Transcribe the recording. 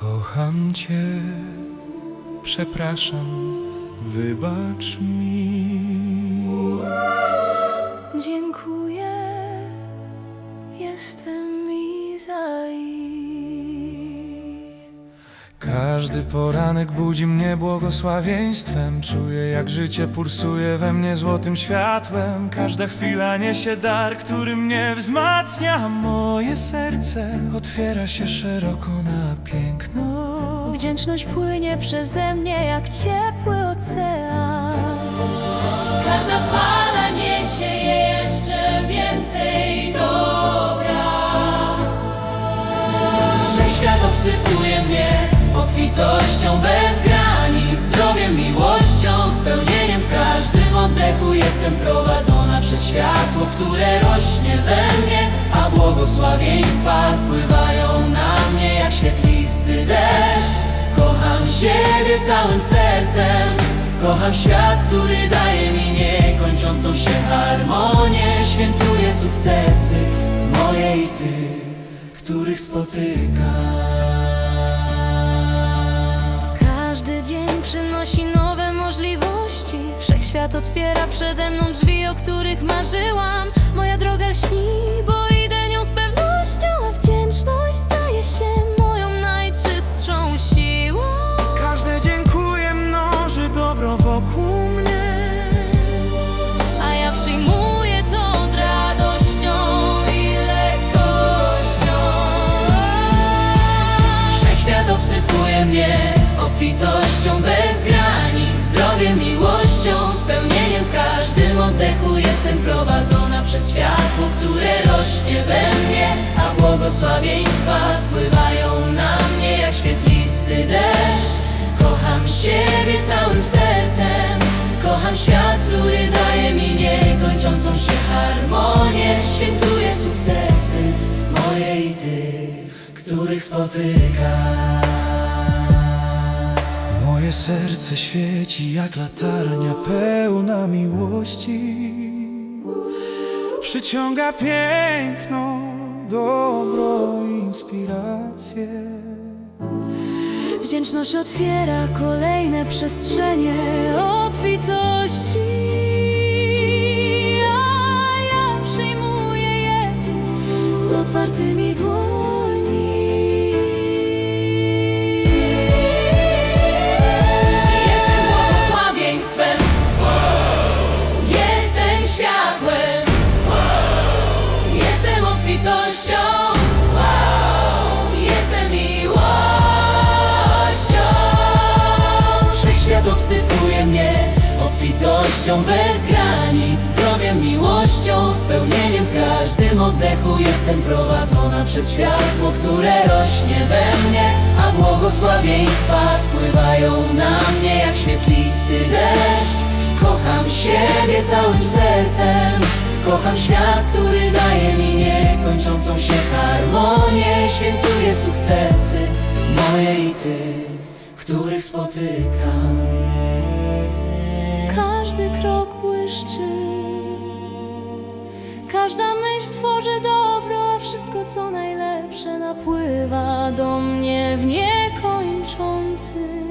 Kocham Cię, przepraszam, wybacz mi. Dziękuję, jestem Izai. Każdy poranek budzi mnie błogosławieństwem Czuję jak życie pulsuje we mnie złotym światłem Każda chwila niesie dar, który mnie wzmacnia Moje serce otwiera się szeroko na piękno Wdzięczność płynie przeze mnie jak ciepły ocean. Każda fala niesie jeszcze więcej dobra. Wszechświat obsypuje mnie obfitością bez granic, zdrowiem, miłością, spełnieniem w każdym oddechu. Jestem prowadzona przez światło, które rośnie we mnie, a błogosławieństwa spływają Kocham siebie całym sercem, kocham świat, który daje mi niekończącą się harmonię. Świętuję sukcesy moje i tych, których spotykam. Każdy dzień przynosi nowe możliwości. Wszechświat otwiera przede mną drzwi, o których marzyłam. Moja droga lśni, mnie obfitością bez granic, zdrowiem, miłością, spełnieniem w każdym oddechu. Jestem prowadzona przez światło, które rośnie we mnie, a błogosławieństwa spływają na mnie jak świetlisty deszcz. Kocham siebie całym sercem, kocham świat, który daje mi niekończącą się harmonię. Świętuję sukcesy moje i tych, których spotykam. Serce świeci jak latarnia pełna miłości Przyciąga piękno, dobro, inspiracje Wdzięczność otwiera kolejne przestrzenie obfitości. Obfitością bez granic, zdrowiem, miłością, spełnieniem w każdym oddechu. Jestem prowadzona przez światło, które rośnie we mnie, a błogosławieństwa spływają na mnie jak świetlisty deszcz. Kocham siebie całym sercem. Kocham świat, który daje mi niekończącą się harmonię. Świętuję sukcesy moje i tych, których spotykam. Krok błyszczy, każda myśl tworzy dobro, a wszystko co najlepsze napływa do mnie w niekończącym